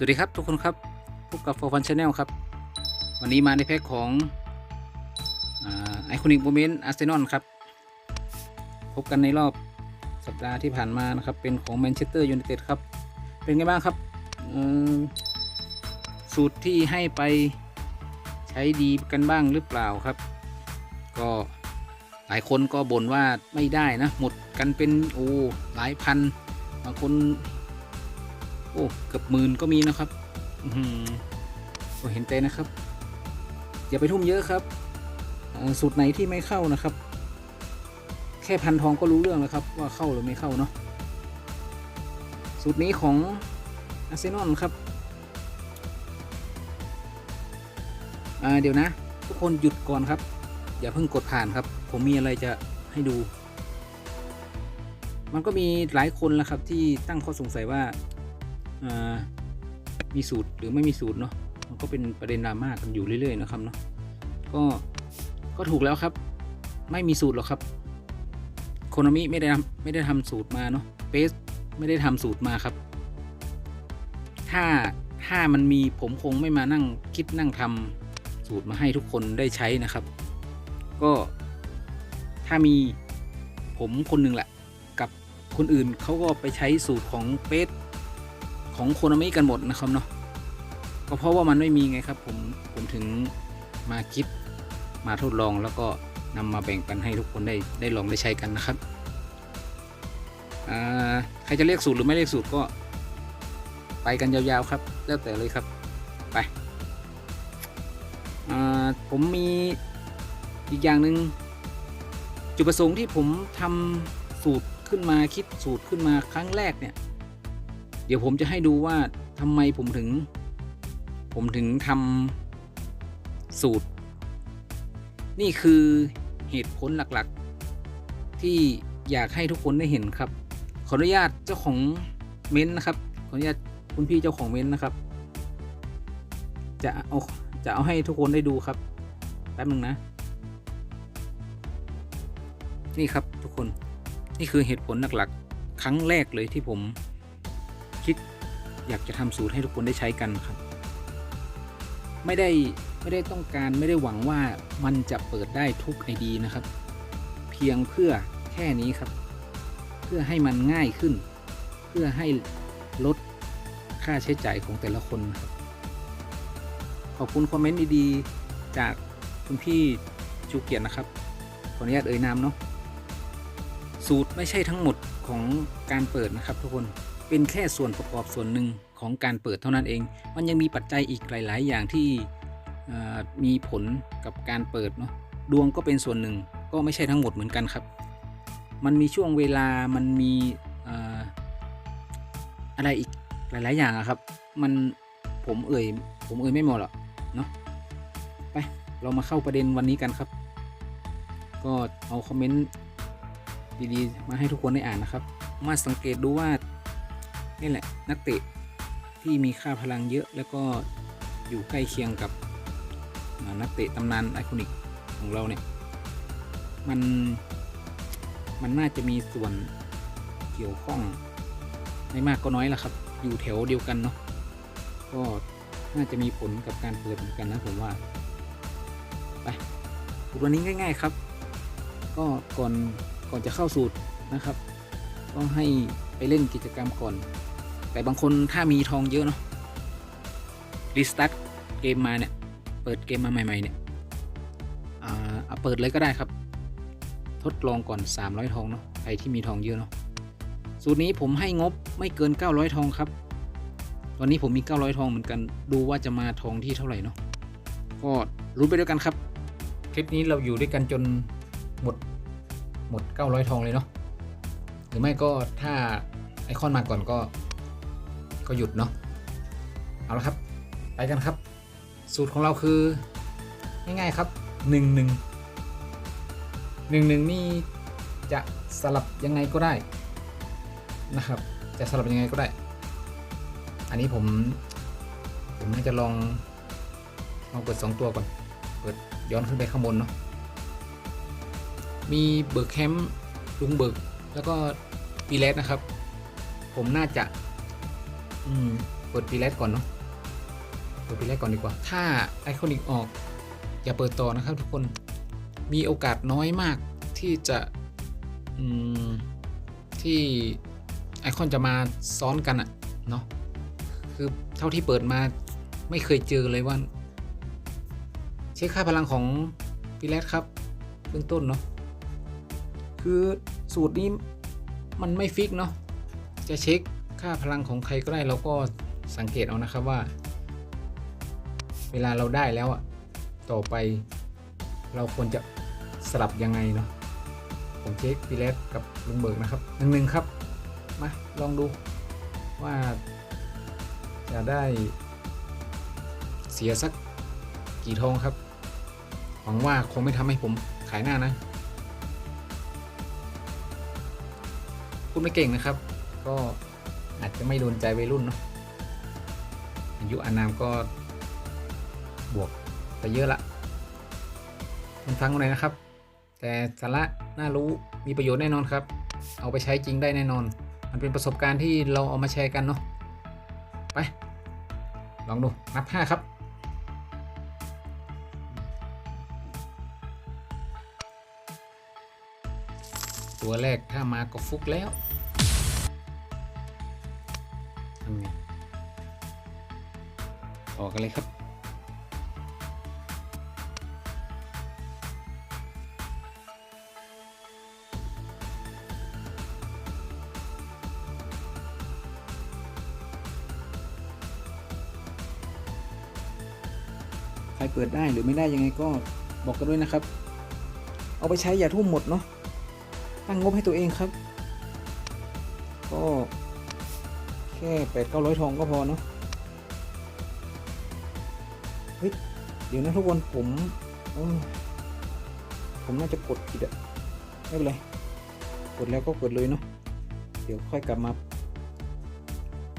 สวัสดีครับทุกคนครับพบกับ For Fun Channel ครับ วันนี้มาในแพ็คของไอคอนิกโมเมนต์อาร์เซนอลครับ พบกันในรอบสัปดาห์ที่ผ่านมานะครับ เป็นของแมนเชสเตอร์ยูไนเต็ดครับ เป็นไงบ้างครับ สูตรที่ให้ไปใช้ดีกันบ้างหรือเปล่าครับ ก็หลายคนก็บ่นว่าไม่ได้นะ หมดกันเป็นโอ้หลายพันบางคน โอ้เกือบหมื่นก็มีนะครับอืเห็นใจนะครับ อย่าไปทุ่มเยอะครับสูตรไหนที่ไม่เข้านะครับ แค่พันทองก็รู้เรื่องแล้วครับ ว่าเข้าหรือไม่เข้าเนาะสูตรนี้ของอาร์เซนอลครับเดี๋ยวนะ ทุกคนหยุดก่อนครับ อย่าเพิ่งกดผ่านครับ ผมมีอะไรจะให้ดู มันก็มีหลายคนแล้วครับที่ตั้งข้อสงสัยว่า มีสูตรหรือไม่มีสูตรเนาะมันก็เป็นประเด็นดราม่ากันอยู่เรื่อยๆนะครับเนาะก็ก็ถูกแล้วครับ ไม่มีสูตรหรอกครับโคนมิไม่ได้ไม่ได้ทำสูตรมาเนาะเบสไม่ได้ทำสูตรมาครับ ถ้าถ้ามันมีผมคงไม่มานั่งคิดนั่งทำสูตรมาให้ทุกคนได้ใช้นะครับ ก็ถ้ามีผมคนหนึ่งแหละ กับคนอื่นเขาก็ไปใช้สูตรของเบส ของโคนมิกันหมดนะครับเนาะก็เพราะว่ามันไม่มีไงครับผมผมถึงมาคิดมาทดลองแล้วก็นำมาแบ่งปันให้ทุกคนได้ได้ลองได้ใช้กันนะครับใครจะเรียกสูตรหรือไม่เรียกสูตรก็ ไปกันยาวๆครับแล้วแต่เลยครับไปผมมีอีกอย่างหนึ่งจุดประสงค์ที่ผมทำสูตรขึ้นมาคิดสูตรขึ้นมาครั้งแรกเนี่ย เดี๋ยวผมจะให้ดูว่าทำไมผมถึง ผมถึงทำสูตร นี่คือเหตุผลหลักๆ ที่อยากให้ทุกคนได้เห็นครับ ขออนุญาตเจ้าของเม้นต์นะครับ ขออนุญาตคุณพี่เจ้าของเม้นต์นะครับ จะเอาจะเอาให้ทุกคนได้ดูครับแป๊บนึงนะ นี่ครับทุกคนนี่คือเหตุผลหลักๆ ครั้งแรกเลยที่ผม คิดอยากจะทำสูตรให้ทุกคนได้ใช้กันครับ ไม่ได้ไม่ได้ต้องการไม่ได้หวังว่ามันจะเปิดได้ทุกไอดีนะครับ เพียงเพื่อแค่นี้ครับ เพื่อให้มันง่ายขึ้น เพื่อให้ลดค่าใช้จ่ายของแต่ละคนครับขอบคุณคอมเมนต์ดีๆจากคุณพี่ชูเกียรตินะครับขออนุญาตเอ่ยนามเนาะสูตรไม่ใช่ทั้งหมดของการเปิดนะครับทุกคน เป็นแค่ส่วนประกอบส่วนหนึ่งของการเปิดเท่านั้นเอง มันยังมีปัจจัยอีกหลาย ๆ อย่างที่มีผลกับการเปิดเนาะ ดวงก็เป็นส่วนหนึ่ง ก็ไม่ใช่ทั้งหมดเหมือนกันครับ มันมีช่วงเวลา มันมีเอ่ออะไรอีกหลาย ๆ อย่างอะครับ มันผมเอ่ย ผมเอ่ยไม่หมดหรอกเนาะ ไป เรามาเข้าประเด็นวันนี้กันครับ ก็เอาคอมเมนต์ดี ๆ มาให้ทุกคนได้อ่านนะครับ มาสังเกตดูว่า นี่แหละนักเตะที่มีค่าพลังเยอะแล้วก็อยู่ใกล้เคียงกับนักเตะตำนานไอคอนิกของเราเนี่ยมันมันน่าจะมีส่วนเกี่ยวข้องไม่มากก็น้อยละครับ อยู่แถวเดียวกันเนาะก็น่าจะมีผลกับการเปิดเหมือนกันนะผมว่าไปวันนี้ง่าย ๆครับ ก็ก่อนก่อนจะเข้าสูตรนะครับก็ให้ไปเล่นกิจกรรมก่อน แต่บางคนถ้ามีทองเยอะเนาะรีสตาร์ทเกมมาเนี่ย เปิดเกมมาใหม่ ๆ เนี่ยเอาเปิดเลยก็ได้ครับ ทดลองก่อน 300 ทองเนาะใครที่มีทองเยอะเนาะสูตรนี้ผมให้งบไม่เกิน 900 ทองครับ ตอนนี้ผมมี 900 ทองเหมือนกันดูว่าจะมาทองที่เท่าไหร่เนาะก็รู้ไปด้วยกันครับ คลิปนี้เราอยู่ด้วยกันจนหมดหมด 900 ทองเลยเนาะหรือไม่ก็ถ้าไอคอนมาก่อนก็ ก็หยุดเนาะเอาละครับ ไปกันครับ สูตรของเราคือ ง่ายๆครับหนึ่งหนึ่งหนึ่งหนึ่งนี่จะสลับยังไงก็ได้นะครับ จะสลับยังไงก็ได้ อันนี้ผมผมน่าจะลองลองเปิดสองตัวก่อน เปิดย้อนขึ้นไปข้างบนเนาะ มีเบิร์กแคมป์ลุงเบิร์กแล้วก็ปีเลสนะครับ ผมน่าจะ อืมเปิดปีแรกก่อนเนาะเปิดปีแรกก่อนดีกว่า ถ้าไอคอนิกออก อย่าเปิดต่อนะครับทุกคนมีโอกาสน้อยมากที่จะอืมที่ไอคอนจะมาซ้อนกันอะเนาะคือเท่าที่เปิดมาไม่เคยเจอเลยว่า เช็คค่าพลังของปีแรกครับเบื้องต้นเนาะคือสูตรนี้มันไม่ฟิกเนาะจะเช็ค ค่าพลังของใครก็ได้เราก็สังเกตเอานะครับว่า เวลาเราได้แล้วอะต่อไป เราควรจะสลับยังไงเนาะผมเช็คพีเลสกับลุงเบิกนะครับหนึ่งหนึ่งครับ มาลองดูว่าจะได้เสียสักกี่ทองครับ หวังว่าคงไม่ทำให้ผมขายหน้านะพูดไม่เก่งนะครับ ก็ อาจจะไม่โดนใจวัยรุ่นเนาะอายุอานามก็บวกไปเยอะละมันฟังกันหน่อยนะครับ แต่สาระน่ารู้มีประโยชน์แน่นอนครับ เอาไปใช้จริงได้แน่นอน มันเป็นประสบการณ์ที่เราเอามาแชร์กันเนาะไป ลองดูนับ 5 ครับตัวแรกถ้ามาก็ฟุกแล้ว ต่อกันเลยครับ ใครเปิดได้หรือไม่ได้ยังไงก็บอกกันด้วยนะครับ เอาไปใช้อย่าทุ่มหมดเนาะ ตั้งงบให้ตัวเองครับ ก็แค่แปดเก้าร้อยทองก็พอเนาะ เฮ้ยเดี๋ยวนะทุกคนผมผมน่าจะกดผิดอะไม่เป็นไร กดแล้วก็กดเลยเนาะเดี๋ยวค่อยกลับมา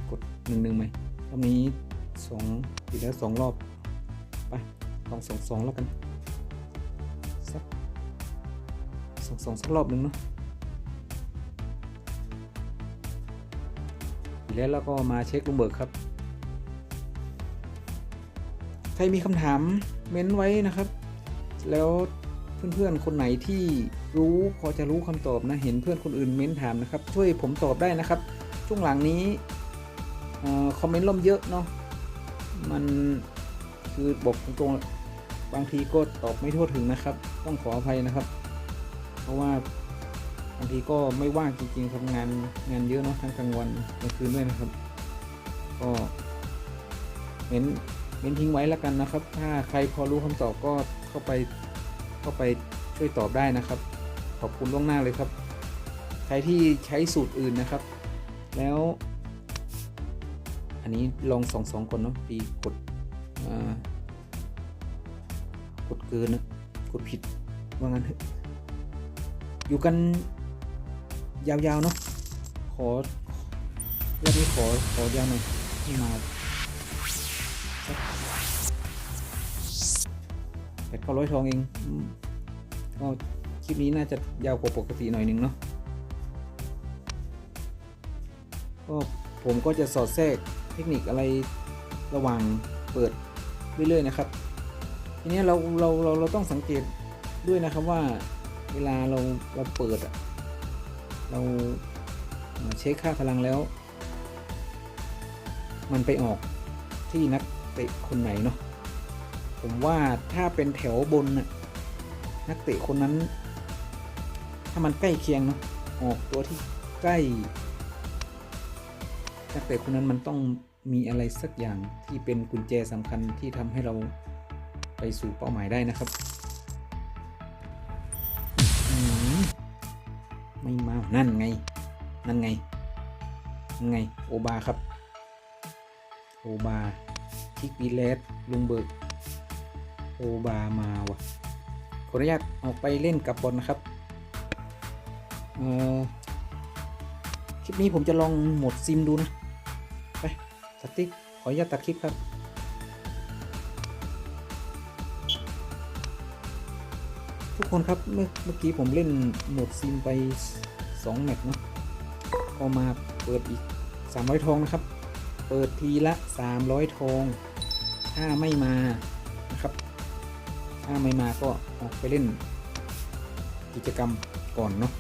กดหนึ่งหนึ่งใหม่รอบนี้สองผิดแล้วสองรอบ ไปลองสองสองแล้วกันสักสองสองสักรอบหนึ่งเนาะแล้วเราก็มาเช็คลุงเบิกครับ ครมีคำถามเม้นไว้นะครับ แล้วเพื่อนๆคนไหนที่รู้พอจะรู้คำตอบนะเห็นเพื่อนคนอื่นเม้นถามนะครับ ช่วยผมตอบได้นะครับ ช่วงหลังนี้คอมเมนต์ล่มเยอะเนาะมันคือบอกตรงๆบางทีก็ตอบไม่ทั่วถึงนะครับ ต้องขออภัยนะครับ เพราะว่าบางทีก็ไม่ว่างจริงๆทำงานงานเยอะเนาะทั้งกลางวันกลางคืนด้วยนะครับ ก็เม้น เม้นทิ้งไว้แล้วกันนะครับ ถ้าใครพอรู้คำตอบก็เข้าไปเข้าไปช่วยตอบได้นะครับ ขอบคุณล่วงหน้าเลยครับ ใครที่ใช้สูตรอื่นนะครับ แล้ว อันนี้ลองสองสองคนเนาะปีกดกดเกินนะกดผิดว่างั้นเถอะอยู่กันยาวๆเนาะขอรอบนี้ขอขอยาวหน่อยให้มา สักแปดก้าร้อยทองเองก็คลิปนี้น่าจะยาวกว่าปกติหน่อยหนึงเนาะก็ผมก็จะสอดแทรกเทคนิคอะไรระหว่างเปิดเรื่อยๆนะครับ ทีนี้เราเราเราเราต้องสังเกตด้วยนะครับว่าเวลาเราเราเปิดอะเราเช็คค่าพลังแล้ว มันไปออกที่นัก เตะคนไหนเนาะผมว่าถ้าเป็นแถวบนน่ะนักเตะคนนั้น ถ้ามันใกล้เคียงเนาะออกตัวที่ใกล้นักเตะคนนั้นมันต้องมีอะไรสักอย่างที่เป็นกุญแจสำคัญที่ทำให้เราไปสู่เป้าหมายได้นะครับอืมไม่มา นั่นไง นั่นไง นั่นไง โอบาครับ โอบา คิกปีเลสลุงเบิกโอบามาวะขออนุญาตออกไปเล่นกับบอลนะครับ เออคลิปนี้ผมจะลองหมดซิมดูนะ ไปสติ๊กขออนุญาตตัดคลิปครับทุกคนครับเมื่อเมื่อกี้ผมเล่นโหมดซิมไป 2 แมตช์เนาะก็มาเปิดอีก 300 ทองนะครับ เปิดทีละ 300 ทอง ถ้าไม่มานะครับ ถ้าไม่มาก็ออกไปเล่นกิจกรรมก่อนเนาะ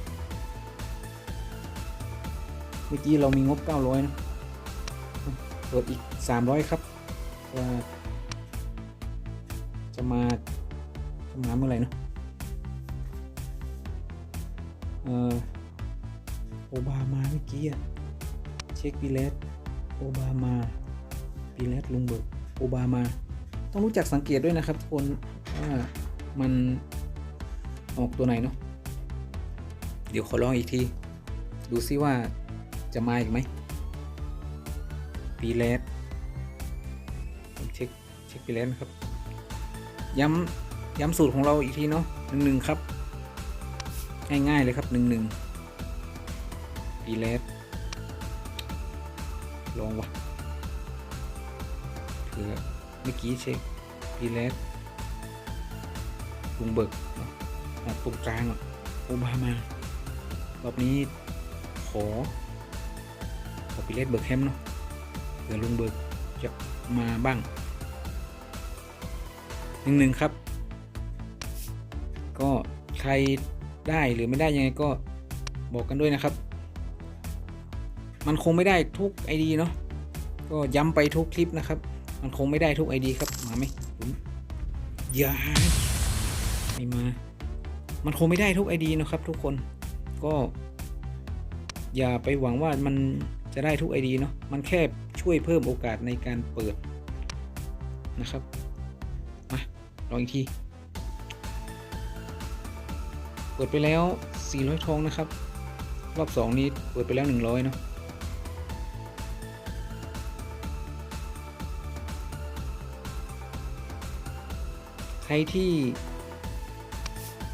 เมื่อกี้เรามีงบ 900 นะเปิดอีก 300 ครับจะจะมาจะมาเมื่อไหร่เนาะเออโอบามาเมื่อกี้อะเช็คปีเลสโอบามาปีเลสลุงเบิร์ก โอบามา ต้องรู้จักสังเกตด้วยนะครับทุกคนว่ามันออกตัวไหนเนาะเดี๋ยวขอลองอีกที ดูซิว่าจะมาอีกไหมปีเลสผมเช็คเช็คปีเลสนะครับ ย้ำย้ำสูตรของเราอีกทีเนาะหนึ่งหนึ่งครับ ง่ายๆเลยครับหนึ่งหนึ่งปีเลสลองวะ เผื่อเมื่อกี้เช็คปีเลสลุงเบิกตรงกลางอะโอบามารอบนี้ขอขอปีเลสเบิกแฮมเนาะเผื่อลุงเบิกจะมาบ้างหนึ่งหนึ่งครับ ก็ใครได้หรือไม่ได้ยังไงก็บอกกันด้วยนะครับ มันคงไม่ได้ทุก ID เนาะก็ย้ำไปทุกคลิปนะครับ มันคงไม่ได้ทุก ID ครับ มาไหมอย่าไม่มา มันคงไม่ได้ทุก ID นะครับทุกคน ก็ อย่าไปหวังว่ามันจะได้ทุก ID เนาะ มันแค่ช่วยเพิ่มโอกาสในการเปิดนะครับ มาลองอีกที เปิดไปแล้ว 400 ทองนะครับ รอบ 2 นี้เปิดไปแล้ว 100 เนาะ ครที่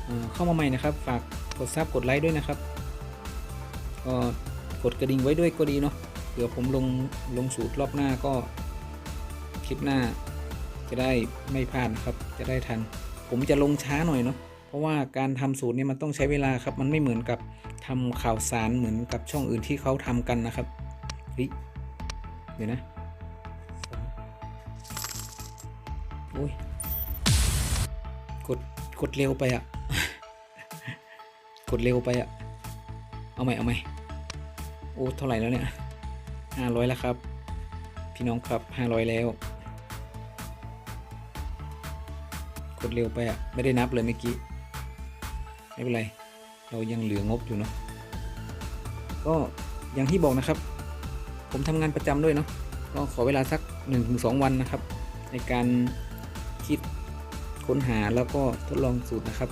เเข้ามาใหม่นะครับ ฝากกดซับกดไลค์ด้วยนะครับก็กดกระดิ่งไว้ด้วยก็ดีเนาะเผื่อผมลงลงสูตรรอบหน้าก็คลิปหน้าจะได้ไม่พลาดนะครับ จะได้ทัน ผมจะลงช้าหน่อยเนาะเพราะว่าการทำสูตรเนี่ยมันต้องใช้เวลาครับ มันไม่เหมือนกับทำข่าวสารเหมือนกับช่องอื่นที่เขาทำกันนะครับเฮ้ยเดี๋ยวนะสองโอ้ย กดกดเร็วไปอะกดเร็วไปอะเอาใหม่เอาใหม่โอ้เท่าไหร่แล้วเนี่ยห้าร้อยแล้วครับ พี่น้องครับห้าร้อยแล้ว กดเร็วไปอะไม่ได้นับเลยเมื่อกี้ ไม่เป็นไร เรายังเหลืองบอยู่เนาะก็อย่างที่บอกนะครับ ผมทำงานประจำด้วยเนาะก็ขอเวลาสัก1-2 วันนะครับ ในการคิด ค้นหาแล้วก็ทดลองสูตรนะครับ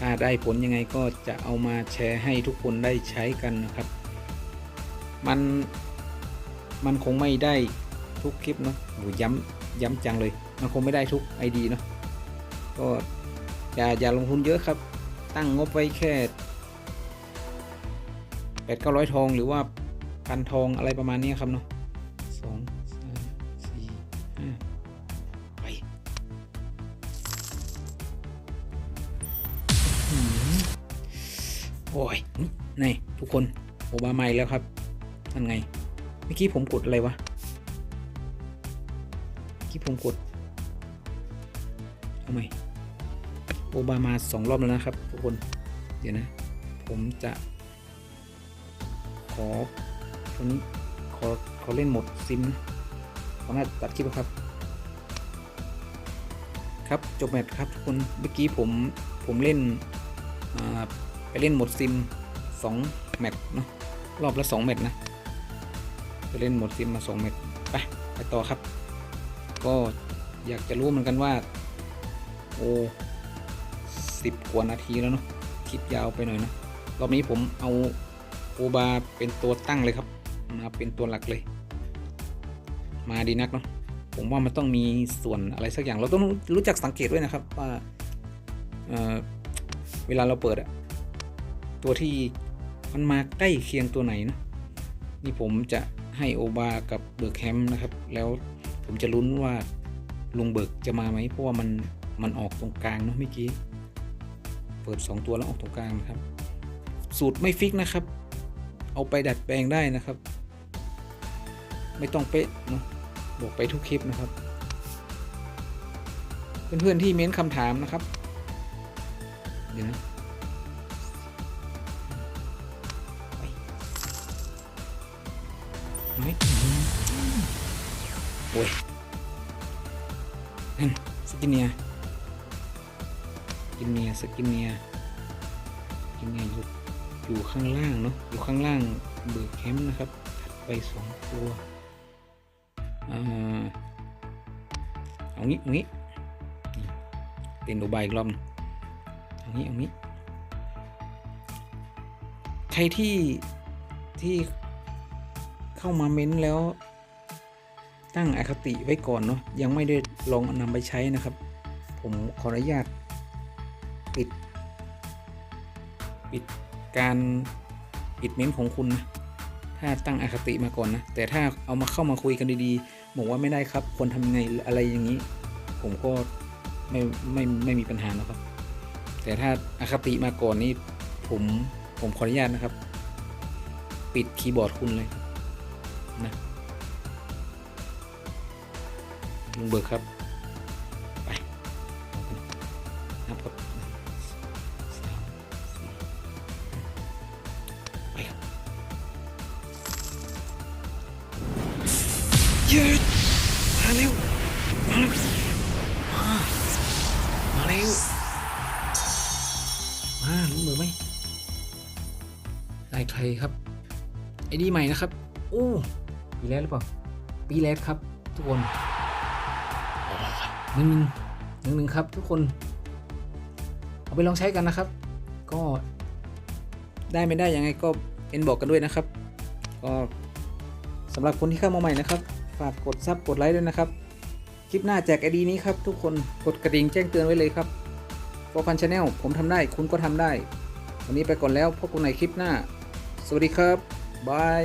ถ้าได้ผลยังไงก็จะเอามาแชร์ให้ทุกคนได้ใช้กันนะครับ มันมันคงไม่ได้ทุกคลิปเนาะโหย้ำย้ำจังเลย มันคงไม่ได้ทุก ID เนาะก็อย่าอย่าลงทุนเยอะครับ ตั้งงบไว้แค่แปดเก้าร้อยทองหรือว่าพันทองอะไรประมาณนี้ครับเนาะสอง โอ้ยนี่ทุกคนโอบามาแล้วครับนั่นไง เมื่อกี้ผมกดอะไรวะเมื่อกี้ผมกดเอาใหม่โอบามาสองรอบแล้วนะครับ ทุกคน เดี๋ยวนะ ผมจะ ขอตอนนี้ขอขอเล่นหมดซิมนะขอหน้าตัดคลิปครับ ครับจบแมตช์ครับทุกคนเมื่อกี้ผมผมเล่นอ่า เล่นหมดซิมสองแมตช์เนาะรอบละสองแมตช์นะไปเล่นหมดซิมมาสองแมตช์ไปไปต่อครับ ก็อยากจะรู้เหมือนกันว่า โอ้สิบกว่านาทีแล้วเนาะคลิปยาวไปหน่อยนะรอบนี้ผมเอาโอบาเป็นตัวตั้งเลยครับมาเป็นตัวหลักเลย มาดีนักเนาะผมว่ามันต้องมีส่วนอะไรสักอย่างเราต้องรู้จักสังเกตด้วยนะครับว่าเออเวลาเราเปิดอะ ตัวที่มันมาใกล้เคียงตัวไหนนะนี่ผมจะให้โอบากับเบิร์กแฮมนะครับ แล้วผมจะลุ้นว่าลุงเบิร์กจะมาไหมเพราะว่ามันมันออกตรงกลางเนาะเมื่อกี้เปิด 2 ตัวแล้วออกตรงกลางนะครับ สูตรไม่ฟิกนะครับ เอาไปดัดแปลงได้นะครับ ไม่ต้องเป๊ะเนาะบอกไปทุกคลิปนะครับ เพื่อนๆที่เม้นคำถามนะครับเดี๋ยวนะ ไหนโอ้ยนั่นสกินเนียสกินเนียสกินเนียสกินเนียอยู่อยู่ข้างล่างเนาะอยู่ข้างล่างเบิร์แคมป์นะครับถัดไปสองตัวอ่าเอางี้เอางี้นี่เต้นดูใบอีกรอบหนึ่งเอางี้เอางี้ใครที่ที่ เข้ามาเม้นแล้ว ตั้งอคติไว้ก่อนเนาะยังไม่ได้ลองนำไปใช้นะครับ ผมขออนุญาตปิด ปิดการปิดเม้นของคุณนะถ้าตั้งอคติมาก่อนนะ แต่ถ้าเอามาเข้ามาคุยกันดีๆบอกว่าไม่ได้ครับควรทำไงอะไรอย่างนี้ ผมก็ไม่ไม่ไม่มีปัญหานะครับ แต่ถ้าอาคติมาก่อนนี่ผมผมขออนุญาตนะครับ ปิดคีย์บอร์ดคุณเลย นะลุงเบิกครับ ปีแล้วหรือเปล่าปีแล้วครับ ทุกคนหนึ่งหนึ่งหนึ่งหนึ่งครับ ทุกคน เอาไปลองใช้กันนะครับ ก็ได้ไม่ได้ยังไงก็เอ็นบอกกันด้วยนะครับ ก็สำหรับคนที่เข้ามาใหม่นะครับ ฝากกดซับกดไลค์ด้วยนะครับ คลิปหน้าแจกไอดีนี้ครับทุกคนกดกระดิ่งแจ้งเตือนไว้เลยครับโฟพันชาแนลผมทำได้คุณก็ทำได้ วันนี้ไปก่อนแล้วพบกันในคลิปหน้า สวัสดีครับบาย